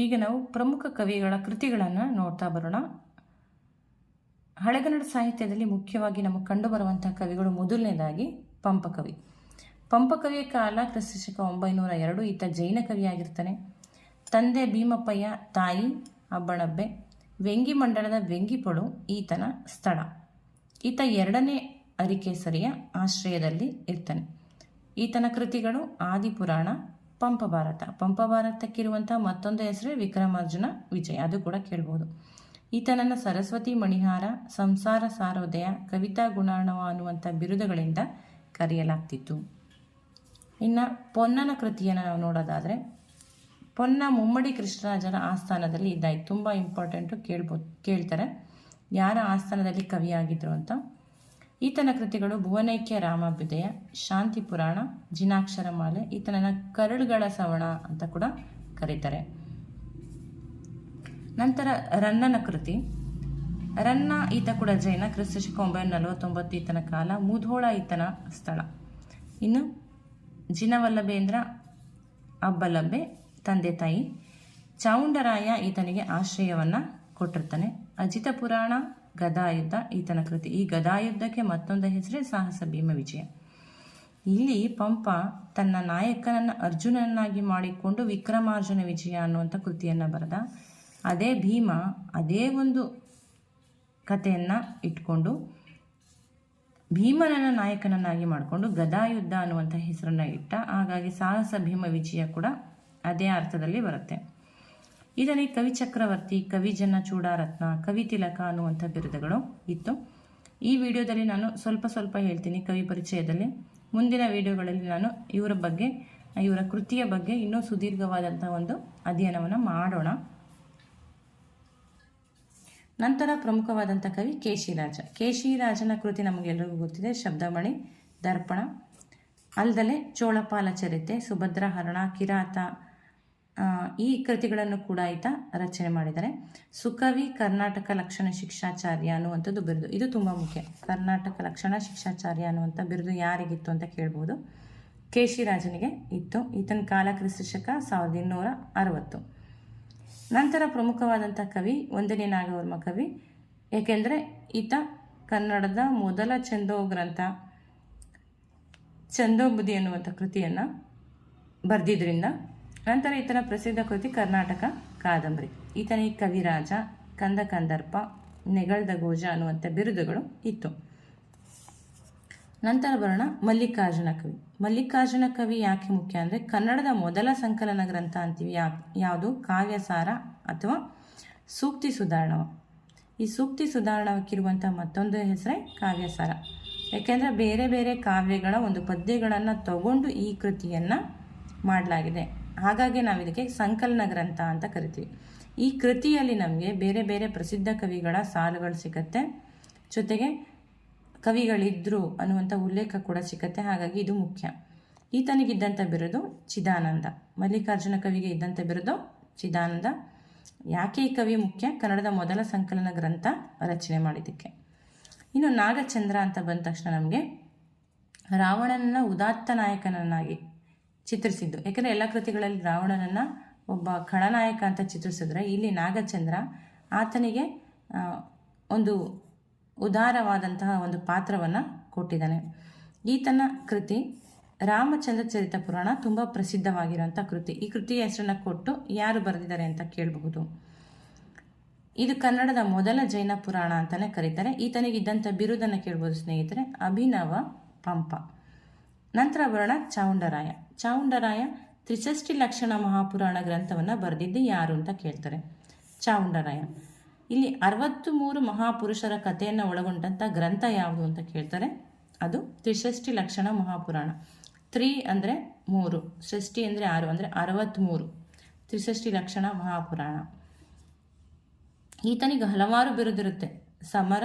ಈಗ ನಾವು ಪ್ರಮುಖ ಕವಿಗಳ ಕೃತಿಗಳನ್ನು ನೋಡ್ತಾ ಬರೋಣ. ಹಳೆಗನ್ನಡ ಸಾಹಿತ್ಯದಲ್ಲಿ ಮುಖ್ಯವಾಗಿ ನಮಗೆ ಕಂಡುಬರುವಂಥ ಕವಿಗಳು ಮೊದಲನೇದಾಗಿ ಪಂಪಕವಿ. ಪಂಪಕವಿಯ ಕಾಲ ಕ್ರಿಸ್ತಶಕ ಒಂಬೈನೂರ ಎರಡು, ಈತ ಜೈನ ಕವಿಯಾಗಿರ್ತಾನೆ. ತಂದೆ ಭೀಮಪ್ಪಯ್ಯ, ತಾಯಿ ಅಬ್ಬಣಬ್ಬೆ ವೆಂಗಿ ಮಂಡಲದ ವೆಂಗಿಪಡು ಈತನ ಸ್ಥಳ. ಈತ ಎರಡನೇ ಅರಿಕೇಸರಿಯ ಆಶ್ರಯದಲ್ಲಿ ಇರ್ತಾನೆ. ಈತನ ಕೃತಿಗಳು ಆದಿಪುರಾಣ ಪಂಪಭಾರತ ಪಂಪಭಾರತಕ್ಕಿರುವಂಥ ಮತ್ತೊಂದು ಹೆಸರೇ ವಿಕ್ರಮಾರ್ಜುನ ವಿಜಯ. ಅದು ಕೂಡ ಕೇಳ್ಬೋದು. ಈತನನ್ನು ಸರಸ್ವತಿ ಮಣಿಹಾರ, ಸಂಸಾರ ಸಾರೋದಯ, ಕವಿತಾ ಗುಣಾಣವ ಅನ್ನುವಂಥ ಬಿರುದುಗಳಿಂದ ಕರೆಯಲಾಗ್ತಿತ್ತು. ಇನ್ನು ಪೊನ್ನನ ಕೃತಿಯನ್ನು ನಾವು ನೋಡೋದಾದರೆ, ಪೊನ್ನ ಮುಮ್ಮಡಿ ಕೃಷ್ಣರಾಜನ ಆಸ್ಥಾನದಲ್ಲಿ ಇದ್ದಾಯ್ತು. ತುಂಬ ಇಂಪಾರ್ಟೆಂಟು ಕೇಳ್ಬೋದು, ಕೇಳ್ತಾರೆ. ಯಾರ ಆಸ್ಥಾನದಲ್ಲಿ ಕವಿಯಾಗಿದ್ದರು ಅಂತ? ಈತನ ಕೃತಿಗಳು ಭುವನೈಕ್ಯ ರಾಮಾಭ್ಯುದಯ, ಶಾಂತಿ ಪುರಾಣ ಜಿನಾಕ್ಷರಮಾಲೆ ಈತನನ ಕರಳುಗಳ ಸವಣ ಅಂತ ಕೂಡ ಕರೀತಾರೆ. ನಂತರ ರನ್ನನ ಕೃತಿ. ರನ್ನ ಈತ ಕೂಡ ಜೈನ ಕ್ರಿಸ್ತಶಕ ಒಂಬೈನೂರ ನಲವತ್ತೊಂಬತ್ತು ಈತನ ಕಾಲ, ಮುಧೋಳ ಈತನ ಸ್ಥಳ. ಇನ್ನು ಜಿನವಲ್ಲಭೇಂದ್ರ ಅಬ್ಬಲಬ್ಬೆ ತಂದೆ ತಾಯಿ ಚೌಂಡರಾಯ ಈತನಿಗೆ ಆಶ್ರಯವನ್ನು ಕೊಟ್ಟಿರ್ತಾನೆ. ಅಜಿತ ಪುರಾಣ ಗದಾಯುದ್ಧ ಈತನ ಕೃತಿ. ಈ ಗದಾಯುದ್ಧಕ್ಕೆ ಮತ್ತೊಂದು ಹೆಸರೇ ಸಾಹಸ ಭೀಮ ವಿಜಯ. ಇಲ್ಲಿ ಪಂಪ ತನ್ನ ನಾಯಕನನ್ನು ಅರ್ಜುನನ್ನಾಗಿ ಮಾಡಿಕೊಂಡು ವಿಕ್ರಮಾರ್ಜುನ ವಿಜಯ ಅನ್ನುವಂಥ ಕೃತಿಯನ್ನು ಬರೆದ. ಅದೇ ಭೀಮ ಅದೇ ಒಂದು ಕಥೆಯನ್ನು ಇಟ್ಕೊಂಡು ಭೀಮನನ್ನ ನಾಯಕನನ್ನಾಗಿ ಮಾಡಿಕೊಂಡು ಗದಾಯುದ್ಧ ಅನ್ನುವಂಥ ಹೆಸರನ್ನು ಇಟ್ಟ. ಹಾಗಾಗಿ ಸಾಹಸ ಭೀಮ ವಿಜಯ ಕೂಡ ಅದೇ ಅರ್ಥದಲ್ಲಿ ಬರುತ್ತೆ. ಇದರಲ್ಲಿ ಕವಿ ಚಕ್ರವರ್ತಿ ಕವಿಜನ ಚೂಡಾರತ್ನ ಕವಿ ತಿಲಕ ಅನ್ನುವಂಥ ಬಿರುದುಗಳು ಇತ್ತು. ಈ ವಿಡಿಯೋದಲ್ಲಿ ನಾನು ಸ್ವಲ್ಪ ಸ್ವಲ್ಪ ಹೇಳ್ತೀನಿ ಕವಿ ಪರಿಚಯದಲ್ಲಿ. ಮುಂದಿನ ವಿಡಿಯೋಗಳಲ್ಲಿ ನಾನು ಇವರ ಬಗ್ಗೆ, ಇವರ ಕೃತಿಯ ಬಗ್ಗೆ ಇನ್ನೂ ಸುದೀರ್ಘವಾದಂಥ ಒಂದು ಅಧ್ಯಯನವನ್ನು ಮಾಡೋಣ. ನಂತರ ಪ್ರಮುಖವಾದಂಥ ಕವಿ ಕೇಶಿರಾಜ ಕೇಶಿರಾಜನ ಕೃತಿ ನಮಗೆಲ್ಲರಿಗೂ ಗೊತ್ತಿದೆ, ಶಬ್ದಮಣಿ, ದರ್ಪಣ. ಅಲ್ದಲೆ ಚೋಳಪಾಲ ಚರಿತೆ, ಸುಭದ್ರ ಹರಣ, ಕಿರಾತ ಈ ಕೃತಿಗಳನ್ನು ಕೂಡ ಈತ ರಚನೆ ಮಾಡಿದ್ದಾರೆ. ಸುಕವಿ ಕರ್ನಾಟಕ ಲಕ್ಷಣ ಶಿಕ್ಷಾಚಾರ್ಯ ಅನ್ನುವಂಥದ್ದು ಬಿರುದು. ಇದು ತುಂಬ ಮುಖ್ಯ. ಕರ್ನಾಟಕ ಲಕ್ಷಣ ಶಿಕ್ಷಾಚಾರ್ಯ ಅನ್ನುವಂಥ ಬಿರುದು ಯಾರಿಗಿತ್ತು ಅಂತ ಕೇಳ್ಬೋದು. ಕೇಶಿರಾಜನಿಗೆ ಇತ್ತು. ಈತನ ಕಾಲ ಕ್ರಿಸ್ತಶಕ ಸಾವಿರದ ಇನ್ನೂರ ಅರವತ್ತು. ನಂತರ ಪ್ರಮುಖವಾದಂಥ ಕವಿ ಒಂದನೇ ನಾಗವರ್ಮ ಕವಿ. ಏಕೆಂದರೆ ಈತ ಕನ್ನಡದ ಮೊದಲ ಚಂದೋ ಗ್ರಂಥ ಚಂದೋಬುದಿ ಅನ್ನುವಂಥ ಕೃತಿಯನ್ನು ಬರೆದಿದ್ರಿಂದ ನಂತರ ಈತನ ಪ್ರಸಿದ್ಧ ಕೃತಿ ಕರ್ನಾಟಕ, ಕಾದಂಬರಿ. ಈತನಿಗೆ ಕವಿರಾಜ ಕಂದ ಕಂದರ್ಪ, ನೆಗಳ್ದ ಗೋಜ ಅನ್ನುವಂಥ ಬಿರುದುಗಳು ಇತ್ತು. ನಂತರ ಬರೋಣ ಮಲ್ಲಿಕಾರ್ಜುನ ಕವಿ. ಮಲ್ಲಿಕಾರ್ಜುನ ಕವಿ ಯಾಕೆ ಮುಖ್ಯ ಅಂದರೆ ಕನ್ನಡದ ಮೊದಲ ಸಂಕಲನ ಗ್ರಂಥ ಅಂತೀವಿ ಯಾ, ಯಾವುದು? ಕಾವ್ಯಸಾರ ಅಥವಾ ಸೂಕ್ತಿ ಸುಧಾರಣವ. ಈ ಸೂಕ್ತಿ ಸುಧಾರಣವಕ್ಕಿರುವಂಥ ಮತ್ತೊಂದು ಹೆಸರೇ ಕಾವ್ಯಸಾರ. ಯಾಕೆಂದರೆ ಬೇರೆ ಬೇರೆ ಕಾವ್ಯಗಳ ಒಂದು ಪದ್ಯಗಳನ್ನು ತಗೊಂಡು ಈ ಕೃತಿಯನ್ನು ಮಾಡಲಾಗಿದೆ. ಹಾಗಾಗಿ ನಾವು ಇದಕ್ಕೆ ಸಂಕಲನ ಗ್ರಂಥ ಅಂತ ಕರಿತೀವಿ. ಈ ಕೃತಿಯಲ್ಲಿ ನಮಗೆ ಬೇರೆ ಬೇರೆ ಪ್ರಸಿದ್ಧ ಕವಿಗಳ ಸಾಲುಗಳು ಸಿಗತ್ತೆ. ಜೊತೆಗೆ ಕವಿಗಳಿದ್ದರು ಅನ್ನುವಂಥ ಉಲ್ಲೇಖ ಕೂಡ ಸಿಕ್ಕತ್ತೆ ಹಾಗಾಗಿ ಇದು ಮುಖ್ಯ. ಈತನಿಗಿದ್ದಂಥ ಬಿರುದು ಚಿದಾನಂದ. ಮಲ್ಲಿಕಾರ್ಜುನ ಕವಿಗೆ ಇದ್ದಂಥ ಬಿರುದು ಚಿದಾನಂದ. ಯಾಕೆ ಈ ಕವಿ ಮುಖ್ಯ? ಕನ್ನಡದ ಮೊದಲ ಸಂಕಲನ ಗ್ರಂಥ ರಚನೆ ಮಾಡಿದ್ದಕ್ಕೆ. ಇನ್ನು ನಾಗಚಂದ್ರ ಅಂತ ಬಂದ ತಕ್ಷಣ ನಮಗೆ ರಾವಣನ ಉದಾತ್ತ ನಾಯಕನನ್ನಾಗಿ ಚಿತ್ರಿಸಿದ್ದು. ಯಾಕಂದರೆ ಎಲ್ಲ ಕೃತಿಗಳಲ್ಲಿ ರಾವಣನನ್ನು ಒಬ್ಬ ಖಳನಾಯಕ ಅಂತ ಚಿತ್ರಿಸಿದ್ರೆ ಇಲ್ಲಿ ನಾಗಚಂದ್ರ ಆತನಿಗೆ ಒಂದು ಉದಾರವಾದಂತಹ ಒಂದು ಪಾತ್ರವನ್ನು ಕೊಟ್ಟಿದ್ದಾನೆ. ಈತನ ಕೃತಿ ರಾಮಚಂದ್ರ ಚರಿತ ಪುರಾಣ ತುಂಬ ಪ್ರಸಿದ್ಧವಾಗಿರುವಂಥ ಕೃತಿ. ಈ ಕೃತಿಯ ಹೆಸರನ್ನು ಕೊಟ್ಟು ಯಾರು ಬರೆದಿದ್ದಾರೆ ಅಂತ ಕೇಳಬಹುದು. ಇದು ಕನ್ನಡದ ಮೊದಲ ಜೈನ ಪುರಾಣ ಅಂತಲೇ ಕರೀತಾರೆ. ಈತನಿಗಿದ್ದಂಥ ಬಿರುದನ್ನು ಕೇಳ್ಬೋದು ಸ್ನೇಹಿತರೆ. ಅಭಿನವ ಪಂಪ. ನಂತರ ಬರೋಣ ಚಾವುಂಡರಾಯ. ಚಾವುಂಡರಾಯ ತ್ರಿಷಷ್ಟಿ ಲಕ್ಷಣ ಮಹಾಪುರಾಣ ಗ್ರಂಥವನ್ನು ಬರೆದಿದ್ದು ಯಾರು ಅಂತ ಕೇಳ್ತಾರೆ. ಚಾವುಂಡರಾಯ. ಇಲ್ಲಿ ಅರವತ್ತು ಮೂರು ಮಹಾಪುರುಷರ ಕಥೆಯನ್ನು ಒಳಗೊಂಡಂಥ ಗ್ರಂಥ ಯಾವುದು ಅಂತ ಕೇಳ್ತಾರೆ. ಅದು ತ್ರಿಷಷ್ಟಿ ಲಕ್ಷಣ ಮಹಾಪುರಾಣ. ತ್ರೀ ಅಂದರೆ ಮೂರು, ಷಷ್ಠಿ ಅಂದರೆ ಆರು ಅಂದರೆ ಅರವತ್ತ್ಮೂರು ತ್ರಿಷಷ್ಟಿ ಲಕ್ಷಣ ಮಹಾಪುರಾಣ. ಈತನಿಗೆ ಹಲವಾರು ಬಿರುದಿರುತ್ತೆ. ಸಮರ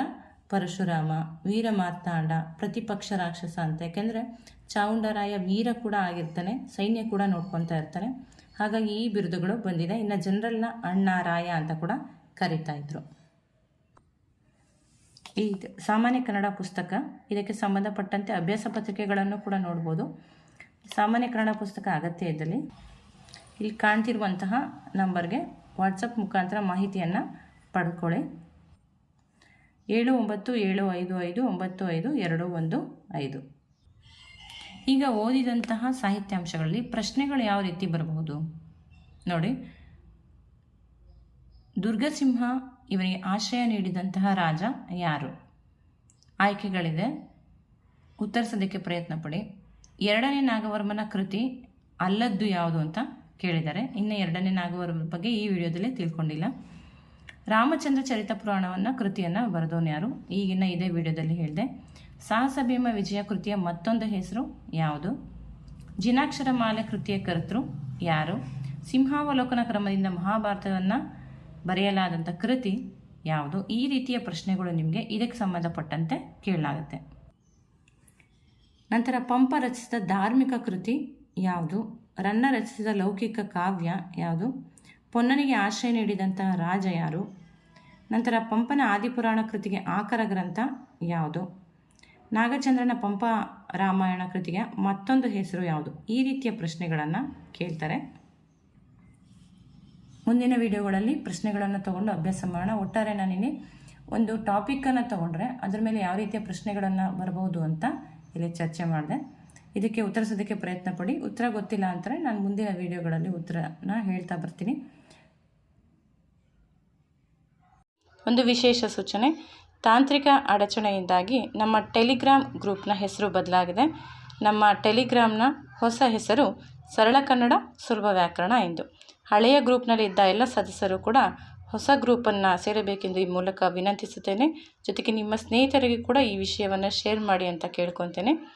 ಪರಶುರಾಮ, ವೀರ ಮಾರ್ತಾಂಡ, ಪ್ರತಿಪಕ್ಷ ರಾಕ್ಷಸ ಅಂತ. ಯಾಕೆಂದರೆ ಚಾವುಂಡರಾಯ ವೀರ ಕೂಡ ಆಗಿರ್ತಾನೆ, ಸೈನ್ಯ ಕೂಡ ನೋಡ್ಕೊತಾ ಇರ್ತಾನೆ. ಹಾಗಾಗಿ ಈ ಬಿರುದುಗಳು ಬಂದಿದೆ. ಇನ್ನು ಜನರಲ್ನ ಅಣ್ಣ ರಾಯ ಅಂತ ಕೂಡ ಕರಿತಾ ಇದ್ರು. ಈ ಸಾಮಾನ್ಯ ಕನ್ನಡ ಪುಸ್ತಕ, ಇದಕ್ಕೆ ಸಂಬಂಧಪಟ್ಟಂತೆ ಅಭ್ಯಾಸ ಪತ್ರಿಕೆಗಳನ್ನು ಕೂಡ ನೋಡ್ಬೋದು. ಸಾಮಾನ್ಯ ಕನ್ನಡ ಪುಸ್ತಕ ಅಗತ್ಯ ಇದ್ದಲ್ಲಿ ಇಲ್ಲಿ ಕಾಣ್ತಿರುವಂತಹ ನಂಬರ್ಗೆ ವಾಟ್ಸಪ್ ಮುಖಾಂತರ ಮಾಹಿತಿಯನ್ನು ಪಡ್ಕೊಳ್ಳಿ. ಏಳು ಒಂಬತ್ತು, ಏಳು ಐದು ಐದು ಒಂಬತ್ತು, ಐದು, ಎರಡು ಒಂದು, ಐದು. ಈಗ ಓದಿದಂತಹ ಸಾಹಿತ್ಯಾಂಶಗಳಲ್ಲಿ ಪ್ರಶ್ನೆಗಳು ಯಾವ ರೀತಿ ಬರಬಹುದು? ನೋಡಿ. ದುರ್ಗಸಿಂಹ ಇವರಿಗೆ ಆಶ್ರಯ ನೀಡಿದಂತಹ ರಾಜ ಯಾರು? ಆಯ್ಕೆಗಳಿದೆ. ಉತ್ತರಿಸೋದಕ್ಕೆ ಪ್ರಯತ್ನ ಪಡಿ. ಎರಡನೇ ನಾಗವರ್ಮನ ಕೃತಿ ಅಲ್ಲದ್ದು ಯಾವುದು ಅಂತ ಕೇಳಿದ್ದಾರೆ ಇನ್ನು ಎರಡನೇ ನಾಗವರ್ಮನ ಬಗ್ಗೆ ಈ ವಿಡಿಯೋದಲ್ಲಿ ತಿಳ್ಕೊಂಡಿಲ್ಲ. ರಾಮಚಂದ್ರ ಚರಿತ ಪುರಾಣವನ್ನು ಕೃತಿಯನ್ನು ಬರೆದೋನು ಯಾರು? ಈಗಿನ ಇದೇ ವಿಡಿಯೋದಲ್ಲಿ ಹೇಳಿದೆ ಸಾಹಸ ಭೀಮ ವಿಜಯ ಕೃತಿಯ ಮತ್ತೊಂದು ಹೆಸರು ಯಾವುದು? ಜಿನಾಕ್ಷರ ಮಾಲೆ ಕೃತಿಯ ಕರ್ತೃ ಯಾರು? ಸಿಂಹಾವಲೋಕನ ಕ್ರಮದಿಂದ ಮಹಾಭಾರತವನ್ನು ಬರೆಯಲಾದಂಥ ಕೃತಿ ಯಾವುದು? ಈ ರೀತಿಯ ಪ್ರಶ್ನೆಗಳು ನಿಮಗೆ ಇದಕ್ಕೆ ಸಂಬಂಧಪಟ್ಟಂತೆ ಕೇಳಲಾಗುತ್ತೆ. ನಂತರ ಪಂಪ ರಚಿಸಿದ ಧಾರ್ಮಿಕ ಕೃತಿ ಯಾವುದು? ರನ್ನ ರಚಿಸಿದ ಲೌಕಿಕ ಕಾವ್ಯ ಯಾವುದು? ಪೊನ್ನನಿಗೆ ಆಶ್ರಯ ನೀಡಿದಂತಹ ರಾಜ ಯಾರು? ನಂತರ ಪಂಪನ ಆದಿಪುರಾಣ ಕೃತಿಗೆ ಆಕರ ಗ್ರಂಥ ಯಾವುದು? ನಾಗಚಂದ್ರನ ಪಂಪ ರಾಮಾಯಣ ಕೃತಿಗೆ ಮತ್ತೊಂದು ಹೆಸರು ಯಾವುದು? ಈ ರೀತಿಯ ಪ್ರಶ್ನೆಗಳನ್ನು ಕೇಳ್ತಾರೆ. ಮುಂದಿನ ವಿಡಿಯೋಗಳಲ್ಲಿ ಪ್ರಶ್ನೆಗಳನ್ನು ತಗೊಂಡು ಅಭ್ಯಾಸ ಮಾಡೋಣ. ಒಟ್ಟಾರೆ ನಾನಿಲ್ಲಿ ಒಂದು ಟಾಪಿಕನ್ನು ತಗೊಂಡ್ರೆ ಅದ್ರ ಮೇಲೆ ಯಾವ ರೀತಿಯ ಪ್ರಶ್ನೆಗಳನ್ನು ಬರಬಹುದು ಅಂತ ಇಲ್ಲಿ ಚರ್ಚೆ ಮಾಡಿದೆ. ಇದಕ್ಕೆ ಉತ್ತರಿಸೋದಕ್ಕೆ ಪ್ರಯತ್ನ ಪಡಿ. ಉತ್ತರ ಗೊತ್ತಿಲ್ಲ ಅಂತಾರೆ ನಾನು ಮುಂದಿನ ವಿಡಿಯೋಗಳಲ್ಲಿ ಉತ್ತರನ ಹೇಳ್ತಾ ಬರ್ತೀನಿ. ಒಂದು ವಿಶೇಷ ಸೂಚನೆ. ತಾಂತ್ರಿಕ ಅಡಚಣೆಯಿಂದಾಗಿ ನಮ್ಮ ಟೆಲಿಗ್ರಾಮ್ ಗ್ರೂಪ್ನ ಹೆಸರು ಬದಲಾಗಿದೆ. ನಮ್ಮ ಟೆಲಿಗ್ರಾಮ್ನ ಹೊಸ ಹೆಸರು ಸರಳ ಕನ್ನಡ ಸುಲಭ ವ್ಯಾಕರಣ ಎಂದು. ಹಳೆಯ ಗ್ರೂಪ್ನಲ್ಲಿ ಇದ್ದ ಎಲ್ಲ ಸದಸ್ಯರು ಕೂಡ ಹೊಸ ಗ್ರೂಪನ್ನು ಸೇರಬೇಕೆಂದು ಈ ಮೂಲಕ ವಿನಂತಿಸುತ್ತೇನೆ. ಜೊತೆಗೆ ನಿಮ್ಮ ಸ್ನೇಹಿತರಿಗೆ ಕೂಡ ಈ ವಿಷಯವನ್ನು ಶೇರ್ ಮಾಡಿ ಅಂತ ಕೇಳ್ಕೊತೇನೆ.